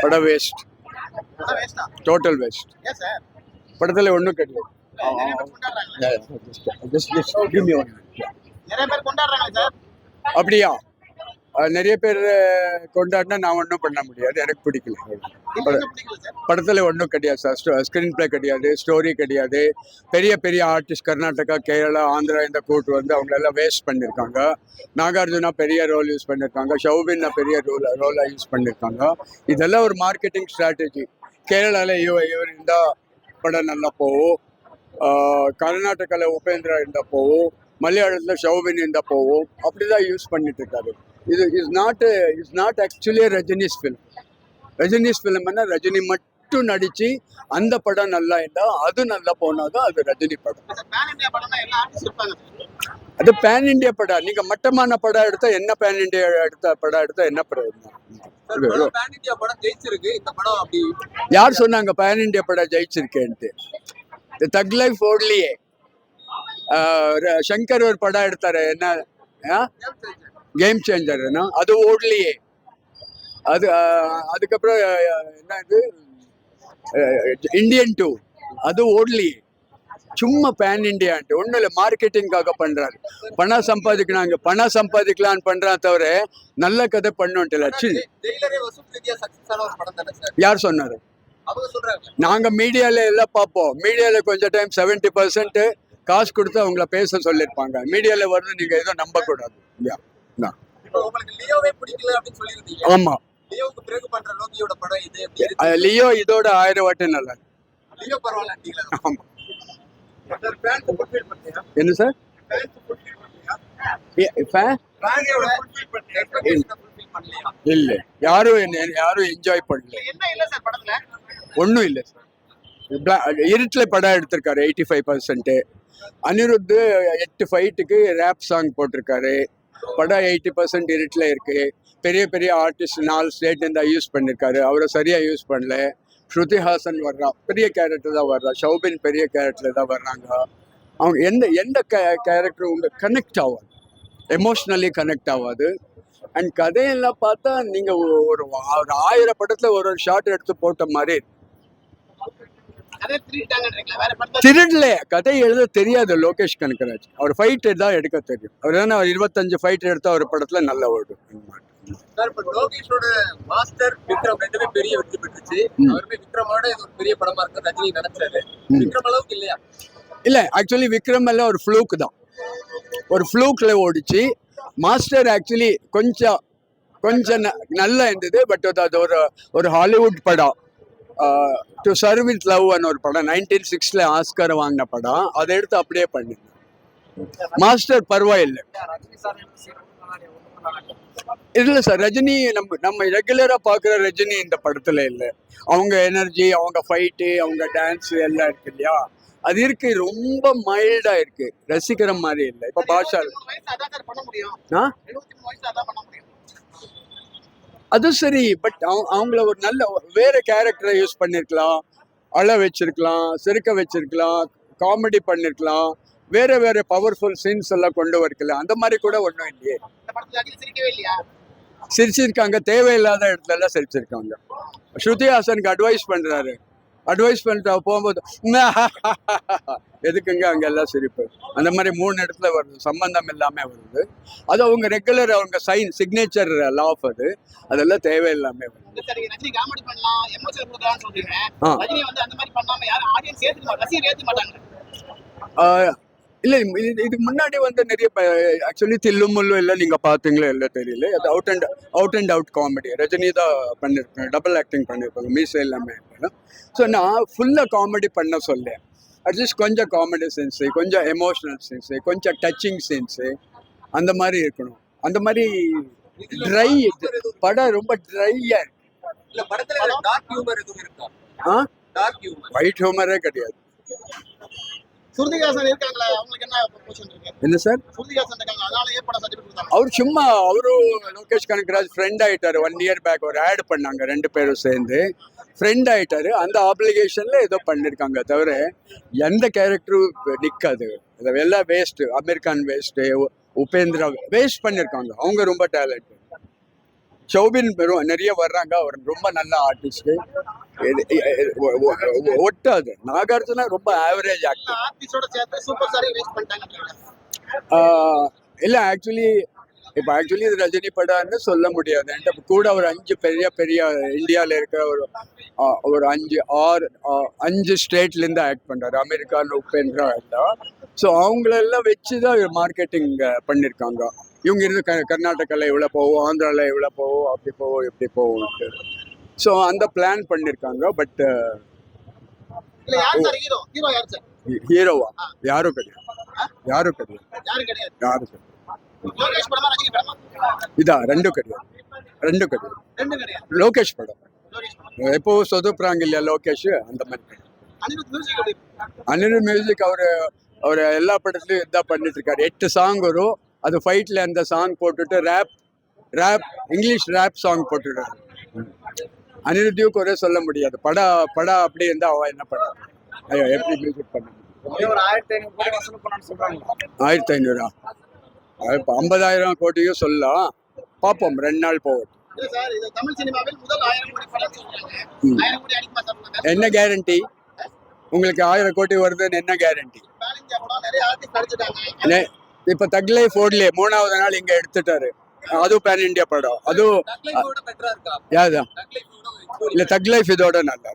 படம் waste total waste படத்தில் ஒன்றும் கிடையாது. அப்படியா? நிறைய பேர் கொண்டாடினா நான் ஒன்றும் பண்ண முடியாது. எனக்கு பிடிக்கல. படத்தில் ஒன்றும் கிடையாது சார். ஸ்க்ரீன் ப்ளே கிடையாது ஸ்டோரி கிடையாது. பெரிய பெரிய ஆர்டிஸ்ட் கர்நாடகா கேரளா ஆந்திரா இந்த கூட்டு வந்து அவங்களெல்லாம் வேஸ்ட் பண்ணியிருக்காங்க நாகார்ஜுனா பெரிய ரோல் யூஸ் பண்ணியிருக்காங்க ஷௌபின்னா பெரிய ரோல் ரோலாக யூஸ் பண்ணியிருக்காங்க இதெல்லாம் ஒரு மார்க்கெட்டிங் ஸ்ட்ராட்டஜி கேரளாவில் இவ இவர் இருந்தால் படம் நல்லா போகும். கர்நாடகாவில் உபேந்திரா இருந்தால் போகும். மலையாளத்தில் ஷௌபின் இருந்தால் போகும். அப்படி தான் யூஸ் பண்ணிட்டு இருக்காரு. இது is not is not actually Rajini's film Rajini's ஃபிலிம்னா Rajini மட்டும் நடிச்சு அந்த படம் நல்லா இருந்தா அது நல்லா போனாதான் அது ரஜினி படம். அது பேன் இந்தியா படம். நீங்க மட்டமான படம் எடுத்தா என்ன பேன் இந்தியா எடுத்த படம் எடுத்தா என்ன படம் யார் சொன்னாங்க பேன் இந்தியா படம் ஜெயிச்சிருக்கேன்ட்டு? தக் லைஃப் ஓடலையே சங்கர் ஒரு படம் எடுத்தாரு. என்ன? கேம் சேஞ்சர்னா அது ஓடலையே. அது அதுக்கப்புறம் என்ன இது? இந்தியன் டூ அது ஓடலையே. சும்மா பேன் இண்டியான்ட்டு ஒன்றும் இல்லை மார்க்கெட்டிங்காக பண்ணுறாரு பணம் சம்பாதிக்கணும் பணம் சம்பாதிக்கலான்னு பண்ணுறான் தவிர நல்ல கதை பண்ணுன்ட்டு லட்சி ஜெயிலரே வசூல் ரீதியா சக்சஸ் ஆன ஒரு படம் தானே சார்? யார் சொன்னார்? நாங்கள் மீடியாவில் எல்லாம் பார்ப்போம். மீடியாவில் கொஞ்சம் டைம் செவன்ட்டி பர்சன்ட் காசு கொடுத்து அவங்கள பேச சொல்லியிருப்பாங்க மீடியாவில் வருது நீங்கள் எதுவும் நம்பக்கூடாது. எப்படி லியோ இதோட ஆயிரம் வாட்டி நல்லா. பண்ணியா என்ன சார் இல்லை. யாரும் என்ன யாரும் என்ஜாய் பண்ணல. என்ன இல்ல சார் படத்துல. ஒன்றும் இல்லை சார் இருட்டில் படம் எடுத்திருக்காரு எயிட்டி ஃபைவ் பர்சன்ட்டு அனிருத்து எட்டு ஃபைட்டுக்கு ரேப் சாங் போட்டிருக்காரு. படம் எயிட்டி பர்சன்ட் இருட்டில் இருக்கு. பெரிய பெரிய ஆர்டிஸ்ட் நாலு ஸ்டேட் இருந்தால் யூஸ் பண்ணியிருக்காரு அவரை சரியாக யூஸ் பண்ணல. ஸ்ருதி ஹாசன் வர்றா. பெரிய கேரக்டர் தான் வர்றா. ஷௌபின் பெரிய கேரக்டர் தான் வர்றாங்க. அவங்க எந்த எந்த கேரக்டர் உங்களுக்கு கனெக்ட் ஆகாது எமோஷ்னலி கனெக்ட் ஆகாது அண்ட் கதையெல்லாம் பார்த்தா நீங்கள் ஒரு ஒரு ஆயிரம் படத்தில் ஒரு ஒரு ஷார்ட் எடுத்து போட்ட மாதிரி இருக்கு. அதே திருட்டாங்கன்றீங்களா வேற படத்துல திருடல. கதை எழுத தெரியாது லோகேஷ் கனகராஜ். அவர் ஃபைட் தான் எடுக்க தெரியும். அவர் தானே அவர் இருபத்தஞ்சு ஃபைட் எடுத்தா ஒரு படத்துல நல்ல ஓடும். லோகேஷோட மாஸ்டர் விக்ரம் ரெண்டுமே பெரிய வெற்றி பெற்றுச்சு. அவருமே விக்ரமோட இது ஒரு பெரிய படமா இருக்கு ரஜினி நினைச்சாரு. விக்ரம் அளவுக்கு இல்லையா? இல்ல ஆக்சுவலி விக்ரம் எல்லாம் ஒரு ஃப்ளூக் தான். ஒரு ஃப்ளூக்ல ஓடிச்சு. மாஸ்டர் ஆக்சுவலி கொஞ்சம் கொஞ்சம் நல்லா இருந்தது பட் அது ஒரு ஒரு ஹாலிவுட் படம். டு சர்வ் வித் லவ்னு ஒரு படம் நைன்டீன் சிக்ஸ்ல ஆஸ்கர் வாங்கின படம். அதை எடுத்து அப்படியே பண்ணிருந்தேன். மாஸ்டர் பரவாயில்லை. இல்ல சார் ரஜினி நம்ம நம்ம ரெகுலரா பாக்குற ரஜினி இந்த படத்துல இல்ல. அவங்க எனர்ஜி அவங்க ஃபைட்டு அவங்க டான்ஸ் எல்லாம் இருக்கு இல்லையா? அது இருக்கு ரொம்ப மைல்டா இருக்கு. ரசிக்கிற மாதிரி இல்லை. இப்ப பாஷா வயசு அதான் சார் பண்ண முடியும் ஆ? எழுபத்தி மூணு வயசு அதான் பண்ண முடியும் அது சரி பட் அவங்கள ஒரு நல்ல வேற கேரக்டரை யூஸ் பண்ணிருக்கலாம். அழ வச்சிருக்கலாம் சிரிக்க வச்சிருக்கலாம் காமெடி பண்ணிருக்கலாம். வேற வேற பவர்ஃபுல் சீன்ஸ் எல்லாம் கொண்டு வரக்கலாம் அந்த மாதிரி கூட ஒன்றும் இல்லையா. சிரிச்சிருக்காங்க. தேவையில்லாத இடத்துல எல்லாம் சிரிச்சிருக்காங்க. ஸ்ருதி ஹாசனுக்கு அட்வைஸ் பண்றாரு. அட்வைஸ் பண்ணிட்டு போகும்போது எதுக்குங்க அங்க எல்லாம் சிரிப்பு? அந்த மாதிரி மூணு இடத்துல வருது சம்பந்தம் இல்லாம வருது. அது அவங்க ரெகுலர் அவங்க சைன் சிக்னேச்சர் லாஃப் அது. அதெல்லாம் தேவையில்லாம வருது. ஆ. இல்ல இது இதுக்கு முன்னாடி வந்து நிறைய ஆக்சுவலி தில்லு முள்ளு எல்லாம் நீங்க பாத்தீங்களோ இல்லை தெரியல. அது out and out and out comedy Rajini தான் பண்ணிருப்பேன் டபுள் ஆக்டிங் பண்ணிருப்பாங்க மீசை எல்லாமே ஸோ நான் ஃபுல்லா காமெடி பண்ண சொல்லேன் அட்லீஸ்ட் கொஞ்சம் காமெடி சென்ஸு கொஞ்சம் எமோஷனல் சென்ஸு கொஞ்சம் டச்சிங் சென்ஸு அந்த மாதிரி இருக்கணும். அந்த மாதிரி ட்ரை படம் ரொம்ப ட்ரையா இருக்கு. இல்ல ஒயிட் ஹியூமரே கிடையாது. சுருதிகாசன் இருக்காங்களா அவங்களுக்கு என்ன பொசிஷன் இருக்கு? என்ன சார்? சுருதிகாசன் இருக்காங்க அதனால ஏன் படம் சர்டிஃபிகேட் கொடுத்தாங்க? அவர் சும்மா அவரும் லோகேஷ் கனகராஜ் ஃப்ரெண்ட் ஆயிட்டாரு. ஒன் இயர் பேக் ஒரு ஆட் பண்ணாங்க ரெண்டு பேரும் சேர்ந்து. ஃப்ரெண்ட் ஆயிட்டாரு. அந்த ஆப்ளிகேஷன்ல ஏதோ பண்ணிருக்காங்க தவிர எந்த கேரக்டரும் நிக்காது. இது எல்லாம் waste American waste Upendra waste பண்ணிருக்காங்க. அவங்க ரொம்ப டேலண்ட் பெரும் நிறைய வர்றாங்க. அவர் ரொம்ப நல்ல ஆர்டிஸ்ட் ஒட்டாது. நாகார்ஜுனா ரொம்ப ஆவரேஜ் ஆக்டர் இல்லை ஆக்சுவலி இப்போ ஆக்சுவலி இது ரஜினி படம்னு சொல்ல முடியாது. கூட ஒரு அஞ்சு பெரிய பெரிய இந்தியாவில் இருக்கிற ஒரு ஒரு அஞ்சு ஆறு அஞ்சு ஸ்டேட்லேருந்து ஆக்ட் பண்ணுறாரு அமெரிக்கான்னு உப்பேந்திரா எல்லாம் ஸோ அவங்களெல்லாம் வச்சு தான் மார்க்கெட்டிங் பண்ணியிருக்காங்க இவங்க இருந்து க கர்நாடகாவில் இவ்வளோ போவோம் ஆந்திராவில் இவ்வளோ போவோம் அப்படி போவோம் இப்படி போவோம்ட்டு ஸோ அந்த பிளான் பண்ணியிருக்காங்க பட் ஹீரோவா? யாரும் கிடையாது. யாரும் கிடையாது. யாரும் கிடையாது. இதா ரெண்டும் கிடையாது. ரெண்டும் கிடையாது. லோகேஷ் படம். எப்போ சொதுப்புறாங்க இல்லையா லோகேஷ்? அந்த மாதிரி. அனிருத் மியூசிக் அவர் அவர் எல்லா படத்துலையும் இதான் பண்ணிட்டு இருக்காரு. எட்டு சாங் வரும். அது ஃபைட்ல அந்த சாங் போட்டுட்டு rap rap English rap song போட்டுடுறாரு அனிருத்தையும் குறை சொல்ல முடியாது. படம் படம் அப்படி இருந்தா அவ என்ன பண்ண ஐயோ எப்படி மியூசிக் பண்ண ஆயிரத்தி ஐநூறு இப்போ ஐம்பதாயிரம் கோடியும் சொல்லலாம். பார்ப்போம் ரெண்டு நாள் போகட்டும். என்ன கேரண்டி உங்களுக்கு ஆயிரம் கோடி வருதுன்னு என்ன கேரண்டி இப்ப தக்லை ஃபோர்ட்லே மூணாவது நாள் இங்க எடுத்துட்டாரு. அதுவும் பேன் இந்தியா படம். அதுவும் இல்ல தக் லைஃப் இதோட நல்லா.